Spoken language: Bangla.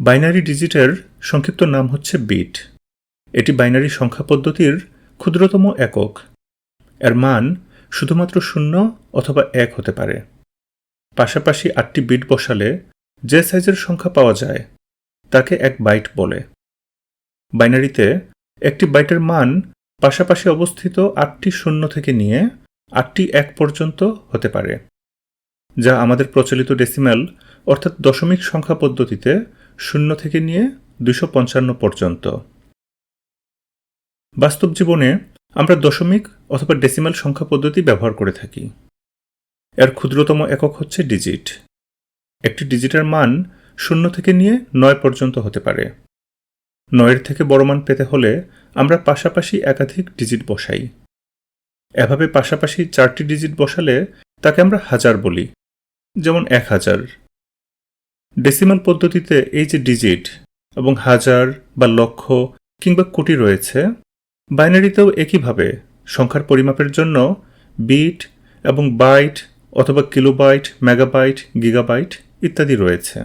বাইনারি ডিজিটের সংক্ষিপ্ত নাম হচ্ছে বিট। এটি বাইনারি সংখ্যা পদ্ধতির ক্ষুদ্রতম একক। এর মান শুধুমাত্র শূন্য অথবা এক হতে পারে। পাশাপাশি আটটি বিট বসালে যে সাইজের সংখ্যা পাওয়া যায়, তাকে এক বাইট বলে। বাইনারিতে একটি বাইটের মান পাশাপাশি অবস্থিত আটটি শূন্য থেকে নিয়ে আটটি এক পর্যন্ত হতে পারে, যা আমাদের প্রচলিত ডেসিমেল অর্থাৎ দশমিক সংখ্যা পদ্ধতিতে শূন্য থেকে নিয়ে দুশো পঞ্চান্ন পর্যন্ত। বাস্তব জীবনে আমরা দশমিক অথবা ডেসিমাল সংখ্যা পদ্ধতি ব্যবহার করে থাকি। এর ক্ষুদ্রতম একক হচ্ছে ডিজিট একটি ডিজিটের মান শূন্য থেকে নিয়ে নয় পর্যন্ত হতে পারে। নয়ের থেকে বড় মান পেতে হলে আমরা পাশাপাশি একাধিক ডিজিট বসাই। এভাবে পাশাপাশি চারটি ডিজিট বসালে তাকে আমরা হাজার বলি, যেমন এক হাজার। ডেসিমাল পদ্ধতিতে এই যে ডিজিট এবং হাজার বা লক্ষ কিংবা কোটি রয়েছে বাইনারিতেও একইভাবে সংখ্যার পরিমাপের জন্য বিট এবং বাইট অথবা কিলোবাইট মেগাবাইট গিগাবাইট ইত্যাদি রয়েছে।